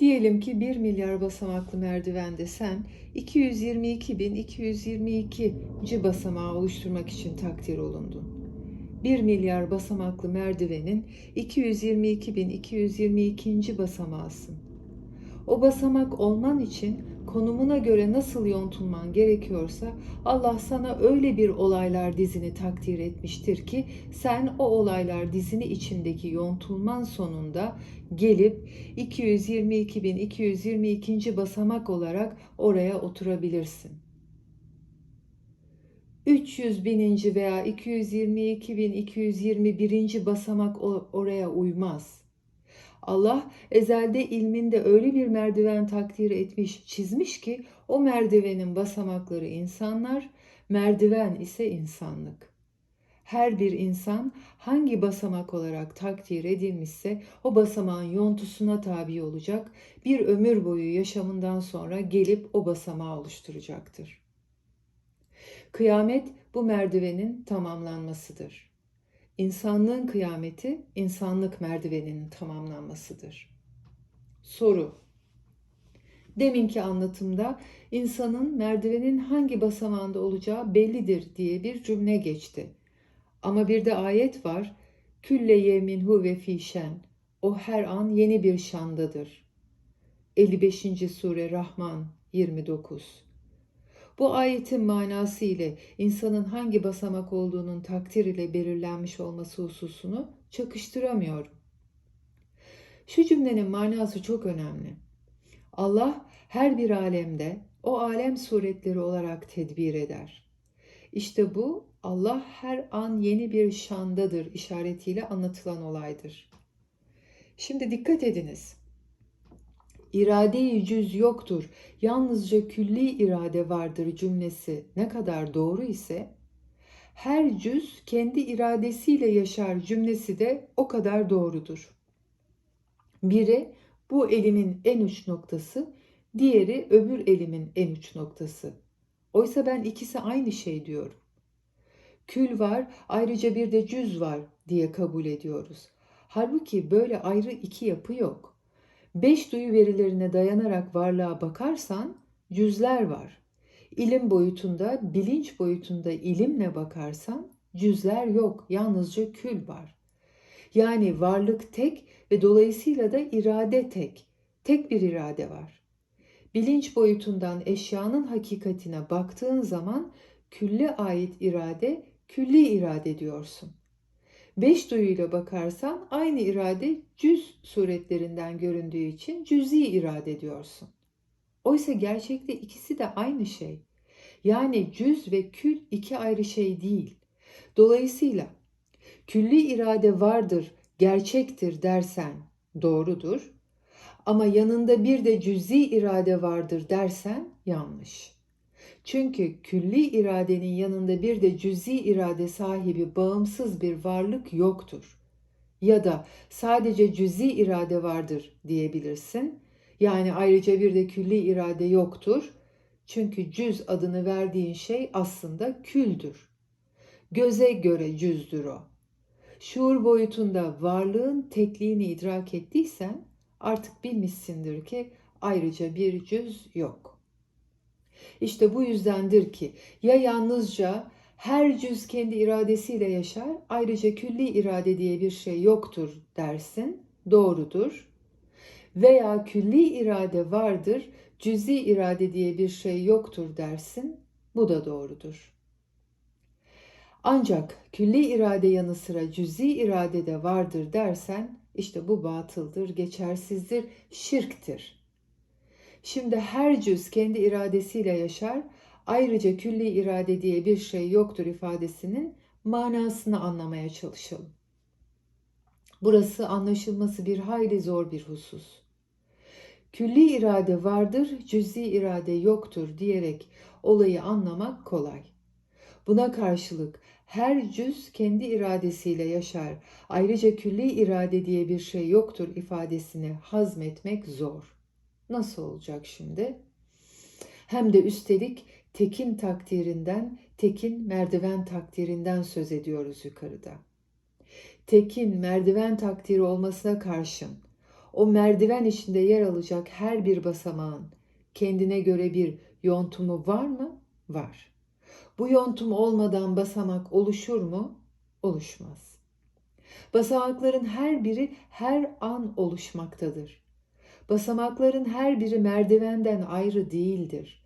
Diyelim ki 1 milyar basamaklı merdivende sen 222.222. basamağı oluşturmak için takdir olundun. 1 milyar basamaklı merdivenin 222.222. basamağısın. O basamak olman için konumuna göre nasıl yontulman gerekiyorsa Allah sana öyle bir olaylar dizini takdir etmiştir ki sen o olaylar dizini içindeki yontulman sonunda gelip 222.222. basamak olarak oraya oturabilirsin. 300 bininci veya 222.221. basamak oraya uymaz. Allah ezelde ilminde öyle bir merdiven takdir etmiş, çizmiş ki o merdivenin basamakları insanlar, merdiven ise insanlık. Her bir insan hangi basamak olarak takdir edilmişse o basamağın yontusuna tabi olacak, bir ömür boyu yaşamından sonra gelip o basamağı oluşturacaktır. Kıyamet bu merdivenin tamamlanmasıdır. İnsanlığın kıyameti insanlık merdiveninin tamamlanmasıdır. Soru Deminki anlatımda insanın merdivenin hangi basamağında olacağı bellidir diye bir cümle geçti. Ama bir de ayet var. Külle yeminhu ve fişen. O her an yeni bir şandadır. 55. sure Rahman 29. Bu ayetin manası ile insanın hangi basamak olduğunun takdir ile belirlenmiş olması hususunu çakıştıramıyorum. Şu cümlenin manası çok önemli. Allah her bir alemde o alem suretleri olarak tedbir eder. İşte bu Allah her an yeni bir şandadır işaretiyle anlatılan olaydır. Şimdi dikkat ediniz. İrade-i cüz yoktur, yalnızca külli irade vardır cümlesi ne kadar doğru ise, her cüz kendi iradesiyle yaşar cümlesi de o kadar doğrudur. Biri bu elimin en uç noktası, diğeri öbür elimin en uç noktası. Oysa ben ikisi aynı şey diyorum. Kül var, ayrıca bir de cüz var diye kabul ediyoruz. Halbuki böyle ayrı iki yapı yok. Beş duyu verilerine dayanarak varlığa bakarsan cüzler var. İlim boyutunda, bilinç boyutunda ilimle bakarsan cüzler yok, yalnızca kül var. Yani varlık tek ve dolayısıyla da irade tek. Tek bir irade var. Bilinç boyutundan eşyanın hakikatine baktığın zaman külle ait irade, külli irade diyorsun. Beş duyuyla bakarsan aynı irade cüz suretlerinden göründüğü için cüzi irade diyorsun. Oysa gerçekte ikisi de aynı şey. Yani cüz ve kül iki ayrı şey değil. Dolayısıyla külli irade vardır, gerçektir dersen doğrudur. Ama yanında bir de cüzi irade vardır dersen yanlış. Çünkü külli iradenin yanında bir de cüzi irade sahibi bağımsız bir varlık yoktur. Ya da sadece cüzi irade vardır diyebilirsin. Yani ayrıca bir de külli irade yoktur. Çünkü cüz adını verdiğin şey aslında küldür. Göze göre cüzdür o. Şuur boyutunda varlığın tekliğini idrak ettiysen artık bilmişsindir ki ayrıca bir cüz yok.'' İşte bu yüzdendir ki ya yalnızca her cüz kendi iradesiyle yaşar, ayrıca külli irade diye bir şey yoktur dersin, doğrudur. Veya külli irade vardır, cüzi irade diye bir şey yoktur dersin, bu da doğrudur. Ancak külli irade yanı sıra cüzi irade de vardır dersen, işte bu batıldır, geçersizdir, şirktir.'' Şimdi her cüz kendi iradesiyle yaşar, ayrıca külli irade diye bir şey yoktur ifadesinin manasını anlamaya çalışalım. Burası anlaşılması bir hayli zor bir husus. Külli irade vardır, cüzi irade yoktur diyerek olayı anlamak kolay. Buna karşılık her cüz kendi iradesiyle yaşar, ayrıca külli irade diye bir şey yoktur ifadesini hazmetmek zor.'' Nasıl olacak şimdi? Hem de üstelik tekin takdirinden, tekin merdiven takdirinden söz ediyoruz yukarıda. Tekin merdiven takdiri olmasına karşın O merdiven içinde yer alacak her bir basamağın kendine göre bir yontumu var mı? Var. Bu yontum olmadan basamak oluşur mu? Oluşmaz. Basamakların her biri her an oluşmaktadır. Basamakların her biri merdivenden ayrı değildir.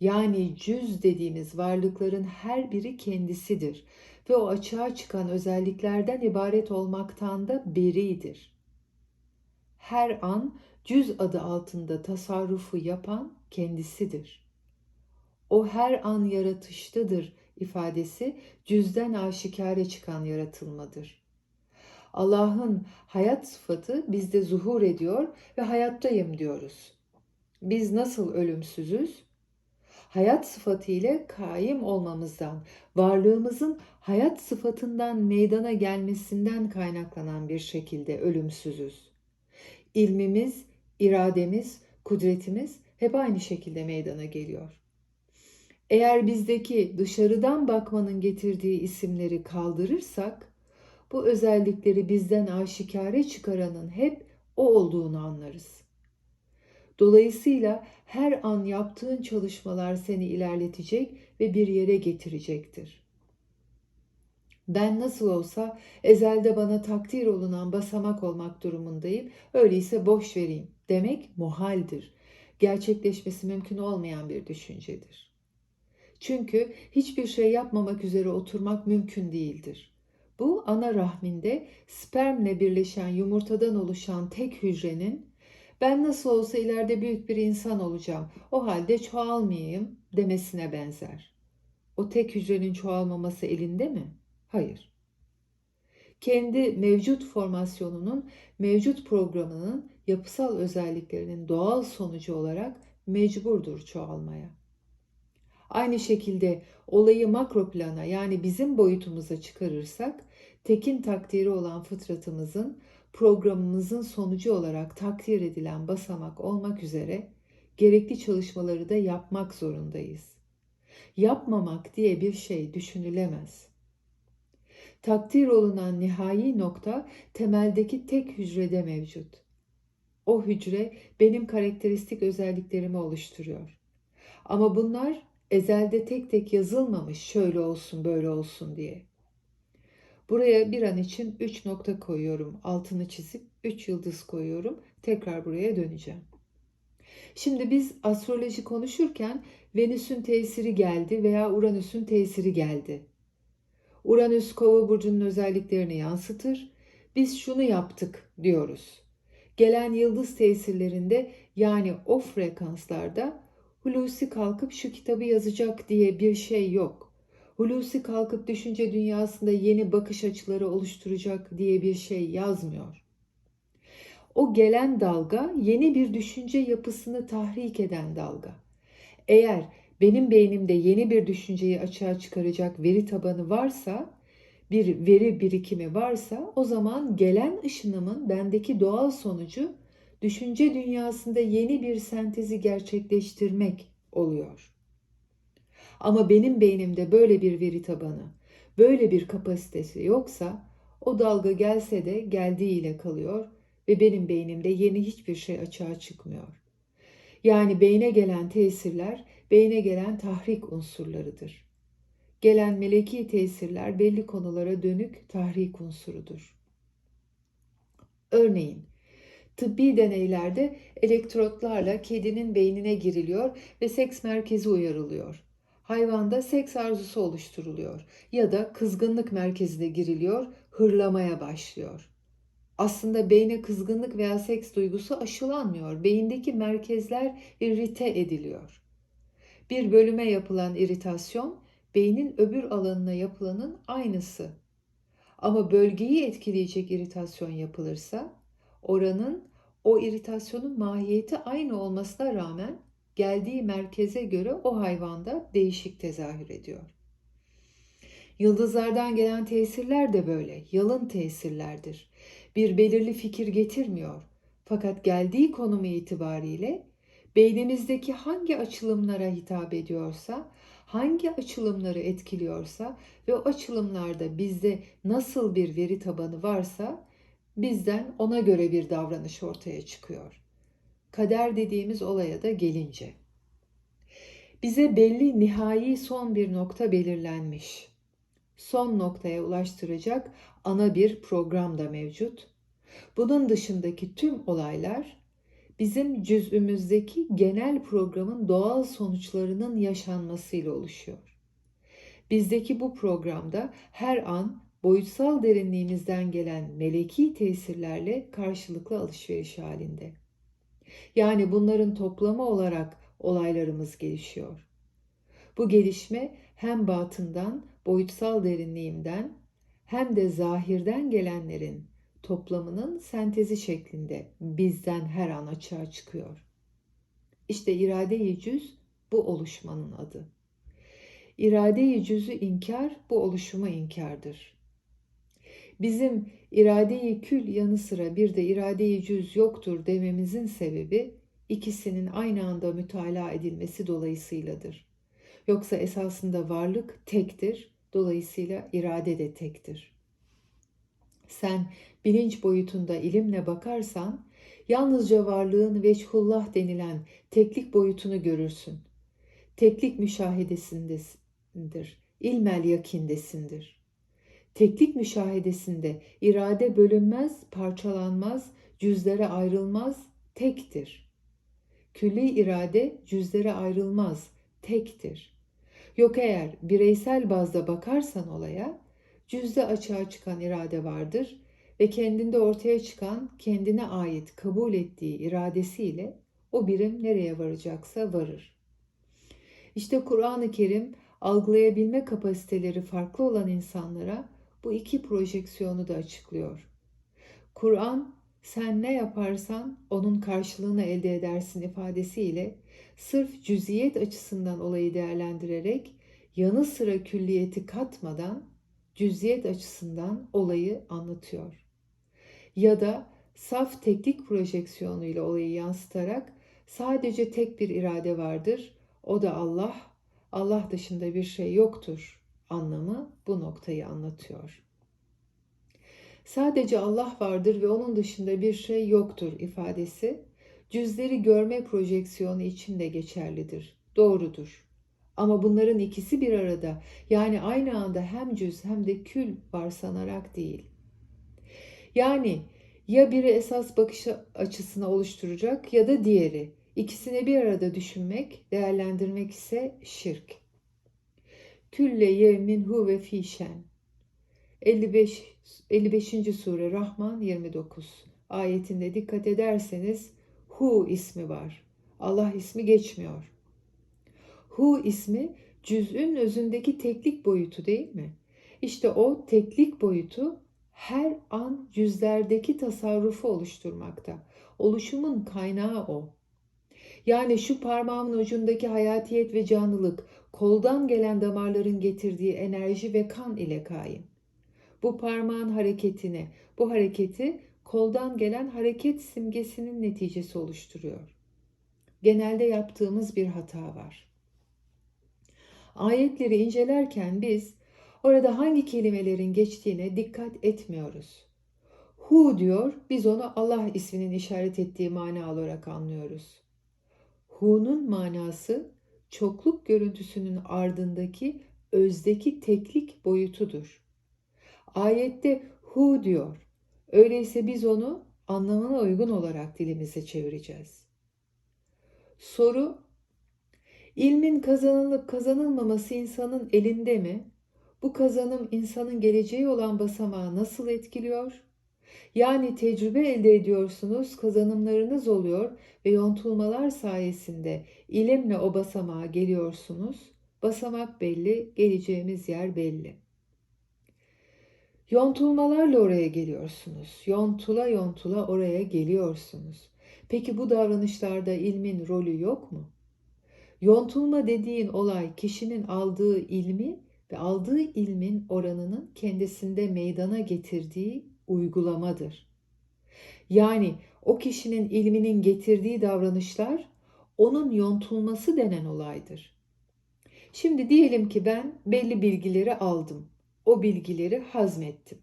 Yani cüz dediğimiz varlıkların her biri kendisidir ve o açığa çıkan özelliklerden ibaret olmaktan da beridir. Her an cüz adı altında tasarrufu yapan kendisidir. O her an yaratıştadır ifadesi cüzden aşikare çıkan yaratılmadır. Allah'ın hayat sıfatı bizde zuhur ediyor ve hayattayım diyoruz. Biz nasıl ölümsüzüz? Hayat sıfatı ile kaim olmamızdan, varlığımızın hayat sıfatından meydana gelmesinden kaynaklanan bir şekilde ölümsüzüz. İlmimiz, irademiz, kudretimiz hep aynı şekilde meydana geliyor. Eğer bizdeki dışarıdan bakmanın getirdiği isimleri kaldırırsak, bu özellikleri bizden aşikare çıkaranın hep o olduğunu anlarız. Dolayısıyla her an yaptığın çalışmalar seni ilerletecek ve bir yere getirecektir. Ben nasıl olsa ezelde bana takdir olunan basamak olmak durumundayım. Öyleyse boş vereyim demek muhaldir. Gerçekleşmesi mümkün olmayan bir düşüncedir. Çünkü hiçbir şey yapmamak üzere oturmak mümkün değildir. Bu ana rahminde spermle birleşen yumurtadan oluşan tek hücrenin ben nasıl olsa ileride büyük bir insan olacağım, o halde çoğalmayayım demesine benzer. O tek hücrenin çoğalmaması elinde mi? Hayır. Kendi mevcut formasyonunun, mevcut programının yapısal özelliklerinin doğal sonucu olarak mecburdur çoğalmaya. Aynı şekilde olayı makro plana yani bizim boyutumuza çıkarırsak tekin takdiri olan fıtratımızın programımızın sonucu olarak takdir edilen basamak olmak üzere gerekli çalışmaları da yapmak zorundayız. Yapmamak diye bir şey düşünülemez. Takdir olunan nihai nokta temeldeki tek hücrede mevcut. O hücre benim karakteristik özelliklerimi oluşturuyor. Ama bunlar ezelde tek tek yazılmamış şöyle olsun böyle olsun diye. Buraya bir an için 3 nokta koyuyorum. Altını çizip 3 yıldız koyuyorum. Tekrar buraya döneceğim. Şimdi biz astroloji konuşurken Venüs'ün tesiri geldi veya Uranüs'ün tesiri geldi. Uranüs kova burcunun özelliklerini yansıtır. Biz şunu yaptık diyoruz. Gelen yıldız tesirlerinde yani o frekanslarda Hulusi kalkıp şu kitabı yazacak diye bir şey yok. Hulusi kalkıp düşünce dünyasında yeni bakış açıları oluşturacak diye bir şey yazmıyor. O gelen dalga yeni bir düşünce yapısını tahrik eden dalga. Eğer benim beynimde yeni bir düşünceyi açığa çıkaracak veri tabanı varsa, bir veri birikimi varsa o zaman gelen ışınımın bendeki doğal sonucu düşünce dünyasında yeni bir sentezi gerçekleştirmek oluyor. Ama benim beynimde böyle bir veri tabanı, böyle bir kapasitesi yoksa o dalga gelse de geldiğiyle kalıyor ve benim beynimde yeni hiçbir şey açığa çıkmıyor. Yani beyne gelen tesirler, beyne gelen tahrik unsurlarıdır. Gelen meleki tesirler belli konulara dönük tahrik unsurudur. Örneğin Tıbbi deneylerde elektrotlarla kedinin beynine giriliyor ve seks merkezi uyarılıyor. Hayvanda seks arzusu oluşturuluyor ya da kızgınlık merkezine giriliyor, hırlamaya başlıyor. Aslında beyne kızgınlık veya seks duygusu aşılanmıyor. Beyindeki merkezler irrite ediliyor. Bir bölüme yapılan iritasyon beynin öbür alanına yapılanın aynısı. Ama bölgeyi etkileyecek iritasyon yapılırsa oranın o iritasyonun mahiyeti aynı olmasına rağmen geldiği merkeze göre o hayvanda değişik tezahür ediyor. Yıldızlardan gelen tesirler de böyle, yalın tesirlerdir. Bir belirli fikir getirmiyor. Fakat geldiği konumu itibariyle beynimizdeki hangi açılımlara hitap ediyorsa, hangi açılımları etkiliyorsa ve o açılımlarda bizde nasıl bir veri tabanı varsa bizden ona göre bir davranış ortaya çıkıyor. Kader dediğimiz olaya da gelince. Bize belli nihai son bir nokta belirlenmiş. Son noktaya ulaştıracak ana bir program da mevcut. Bunun dışındaki tüm olaylar bizim cüz'ümüzdeki genel programın doğal sonuçlarının yaşanmasıyla oluşuyor. Bizdeki bu programda her an boyutsal derinliğimizden gelen meleki tesirlerle karşılıklı alışveriş halinde. Yani bunların toplamı olarak olaylarımız gelişiyor. Bu gelişme hem batından, boyutsal derinliğimden hem de zahirden gelenlerin toplamının sentezi şeklinde bizden her an açığa çıkıyor. İşte irade-i cüz bu oluşmanın adı. İrade-i cüzü inkar bu oluşumu inkardır. Bizim irade-i kül yanı sıra bir de irade-i cüz yoktur dememizin sebebi ikisinin aynı anda mütalaa edilmesi dolayısıyladır. Yoksa esasında varlık tektir, dolayısıyla irade de tektir. Sen bilinç boyutunda ilimle bakarsan yalnızca varlığın veçhullah denilen teklik boyutunu görürsün. Teklik müşahedesindesindir, ilmel yakindesindir. Teklik müşahedesinde irade bölünmez, parçalanmaz, cüzlere ayrılmaz, tektir. Külli irade cüzlere ayrılmaz, tektir. Yok eğer bireysel bazda bakarsan olaya, cüzde açığa çıkan irade vardır ve kendinde ortaya çıkan kendine ait kabul ettiği iradesiyle o birim nereye varacaksa varır. İşte Kur'an-ı Kerim algılayabilme kapasiteleri farklı olan insanlara bu iki projeksiyonu da açıklıyor. Kur'an sen ne yaparsan onun karşılığını elde edersin ifadesiyle sırf cüziyet açısından olayı değerlendirerek yanı sıra külliyeti katmadan cüziyet açısından olayı anlatıyor. Ya da saf teknik projeksiyonu ile olayı yansıtarak sadece tek bir irade vardır. O da Allah. Allah dışında bir şey yoktur anlamı bu noktayı anlatıyor. Sadece Allah vardır ve onun dışında bir şey yoktur ifadesi cüzleri görme projeksiyonu için de geçerlidir. Doğrudur. Ama bunların ikisi bir arada yani aynı anda hem cüz hem de kül var sanarak değil. Yani ya biri esas bakış açısını oluşturacak ya da diğeri. İkisini bir arada düşünmek, değerlendirmek ise şirk. Külle yevmin hu ve fişen. 55 55. sure Rahman 29 ayetinde dikkat ederseniz Hu ismi var. Allah ismi geçmiyor. Hu ismi cüz'ün özündeki teklik boyutu değil mi? İşte o teklik boyutu her an cüzlerdeki tasarrufu oluşturmakta. Oluşumun kaynağı o. Yani şu parmağımın ucundaki hayatiyet ve canlılık koldan gelen damarların getirdiği enerji ve kan ile kaim. Bu parmağın hareketini, bu hareketi koldan gelen hareket simgesinin neticesi oluşturuyor. Genelde yaptığımız bir hata var. Ayetleri incelerken biz orada hangi kelimelerin geçtiğine dikkat etmiyoruz. Hu diyor, biz onu Allah isminin işaret ettiği mana olarak anlıyoruz. Hu'nun manası çokluk görüntüsünün ardındaki özdeki teklik boyutudur. Ayette hu diyor. Öyleyse biz onu anlamına uygun olarak dilimize çevireceğiz. Soru İlmin kazanılıp kazanılmaması insanın elinde mi? Bu kazanım insanın geleceği olan basamağı nasıl etkiliyor? Yani tecrübe elde ediyorsunuz, kazanımlarınız oluyor ve yontulmalar sayesinde ilimle o basamağa geliyorsunuz. Basamak belli, geleceğimiz yer belli. Yontulmalarla oraya geliyorsunuz. Yontula yontula oraya geliyorsunuz. Peki bu davranışlarda ilmin rolü yok mu? Yontulma dediğin olay kişinin aldığı ilmi ve aldığı ilmin oranının kendisinde meydana getirdiği uygulamadır. Yani o kişinin ilminin getirdiği davranışlar onun yontulması denen olaydır. Şimdi diyelim ki ben belli bilgileri aldım o bilgileri hazmettim.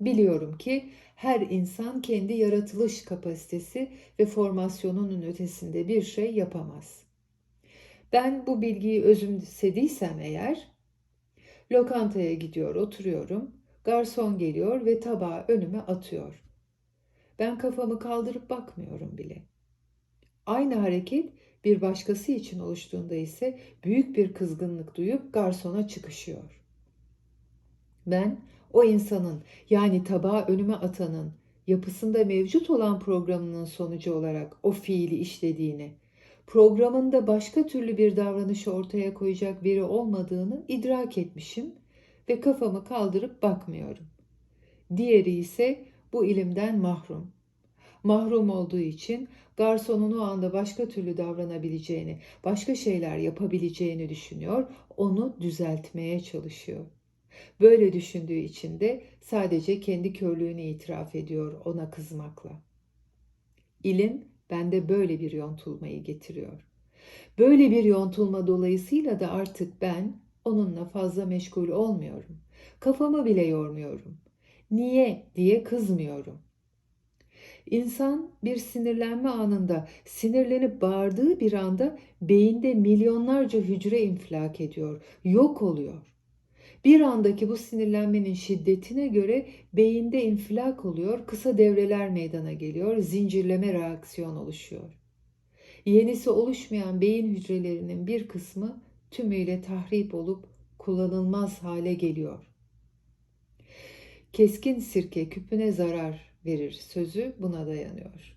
Biliyorum ki her insan kendi yaratılış kapasitesi ve formasyonunun ötesinde bir şey yapamaz. Ben bu bilgiyi özümsediysem eğer, lokantaya gidiyor, oturuyorum. Garson geliyor ve tabağı önüme atıyor. Ben kafamı kaldırıp bakmıyorum bile. Aynı hareket bir başkası için oluştuğunda ise büyük bir kızgınlık duyup garsona çıkışıyor. Ben o insanın yani tabağı önüme atanın yapısında mevcut olan programının sonucu olarak o fiili işlediğini, programında başka türlü bir davranışı ortaya koyacak biri olmadığını idrak etmişim ve kafamı kaldırıp bakmıyorum. Diğeri ise bu ilimden mahrum. Mahrum olduğu için garsonun o anda başka türlü davranabileceğini, başka şeyler yapabileceğini düşünüyor, onu düzeltmeye çalışıyor. Böyle düşündüğü için de sadece kendi körlüğünü itiraf ediyor ona kızmakla. İlim bende böyle bir yontulmayı getiriyor. Böyle bir yontulma dolayısıyla da artık ben onunla fazla meşgul olmuyorum. Kafamı bile yormuyorum. Niye diye kızmıyorum. İnsan bir sinirlenme anında sinirlenip bağırdığı bir anda beyinde milyonlarca hücre infilak ediyor, yok oluyor. Bir andaki bu sinirlenmenin şiddetine göre beyinde infilak oluyor, kısa devreler meydana geliyor, zincirleme reaksiyon oluşuyor. Yenisi oluşmayan beyin hücrelerinin bir kısmı tümüyle tahrip olup kullanılmaz hale geliyor. Keskin sirke küpüne zarar verir sözü buna dayanıyor.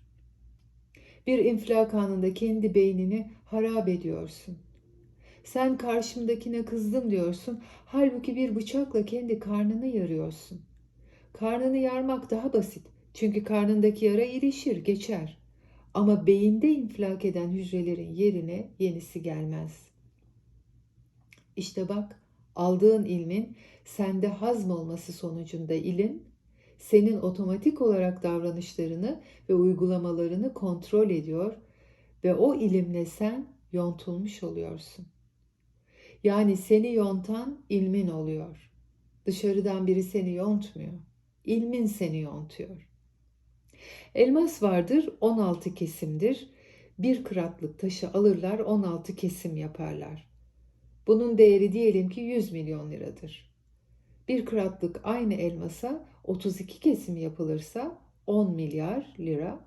Bir infilak anında kendi beynini harap ediyorsun. Sen karşımdakine kızdım diyorsun. Halbuki bir bıçakla kendi karnını yarıyorsun. Karnını yarmak daha basit. Çünkü karnındaki yara iyileşir, geçer. Ama beyinde infilak eden hücrelerin yerine yenisi gelmez. İşte bak, aldığın ilmin sende hazm olması sonucunda ilim, senin otomatik olarak davranışlarını ve uygulamalarını kontrol ediyor ve o ilimle sen yontulmuş oluyorsun. Yani seni yontan ilmin oluyor. Dışarıdan biri seni yontmuyor. İlmin seni yontuyor. Elmas vardır 16 kesimdir. Bir kıratlık taşı alırlar 16 kesim yaparlar. Bunun değeri diyelim ki 100 milyon liradır. Bir kıratlık aynı elmasa 32 kesim yapılırsa 10 milyar lira,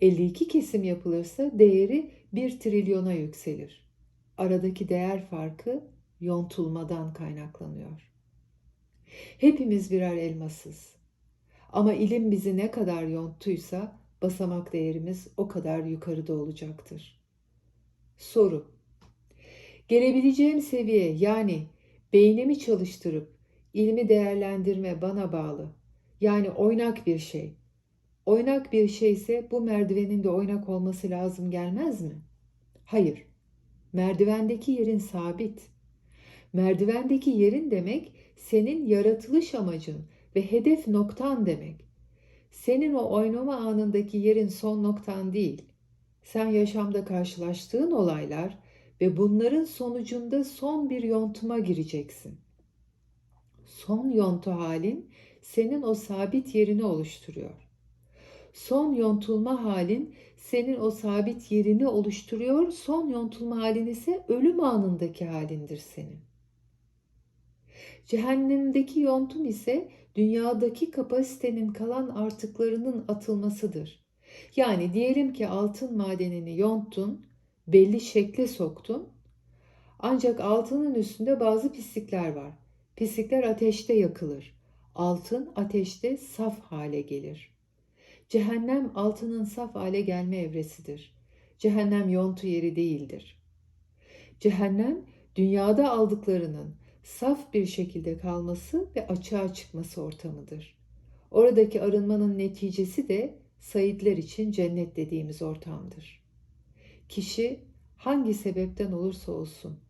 52 kesim yapılırsa değeri 1 trilyona yükselir. Aradaki değer farkı yontulmadan kaynaklanıyor. Hepimiz birer elmasız. Ama ilim bizi ne kadar yonttuysa basamak değerimiz o kadar yukarıda olacaktır. Soru. Gelebileceğim seviye yani beynimi çalıştırıp ilmi değerlendirme bana bağlı. Yani oynak bir şey. Oynak bir şeyse bu merdivenin de oynak olması lazım gelmez mi? Hayır. Merdivendeki yerin sabit. Merdivendeki yerin demek senin yaratılış amacın ve hedef noktan demek. Senin o oynama anındaki yerin son noktan değil. Sen yaşamda karşılaştığın olaylar ve bunların sonucunda son bir yontuma gireceksin. Son yontu halin senin o sabit yerini oluşturuyor. Son yontulma halin senin o sabit yerini oluşturuyor. Son yontulma halin ise ölüm anındaki halindir senin. Cehennemdeki yontum ise dünyadaki kapasitenin kalan artıklarının atılmasıdır. Yani diyelim ki altın madenini yonttun, belli şekle soktun. Ancak altının üstünde bazı pislikler var. Pislikler ateşte yakılır. Altın ateşte saf hale gelir. Cehennem altının saf hale gelme evresidir. Cehennem yontu yeri değildir. Cehennem dünyada aldıklarının saf bir şekilde kalması ve açığa çıkması ortamıdır. Oradaki arınmanın neticesi de Saidler için cennet dediğimiz ortamdır. Kişi hangi sebepten olursa olsun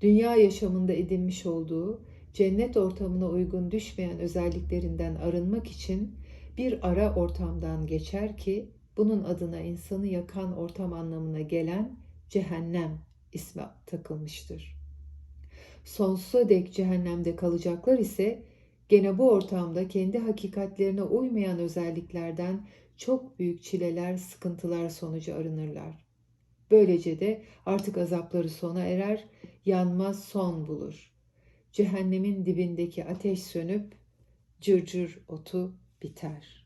dünya yaşamında edinmiş olduğu cennet ortamına uygun düşmeyen özelliklerinden arınmak için bir ara ortamdan geçer ki bunun adına insanı yakan ortam anlamına gelen cehennem ismi takılmıştır. Sonsuza dek cehennemde kalacaklar ise Gene bu ortamda kendi hakikatlerine uymayan özelliklerden çok büyük çileler, sıkıntılar sonucu arınırlar. Böylece de artık azapları sona erer, yanmaz son bulur. Cehennemin dibindeki ateş sönüp cırcır otu biter.''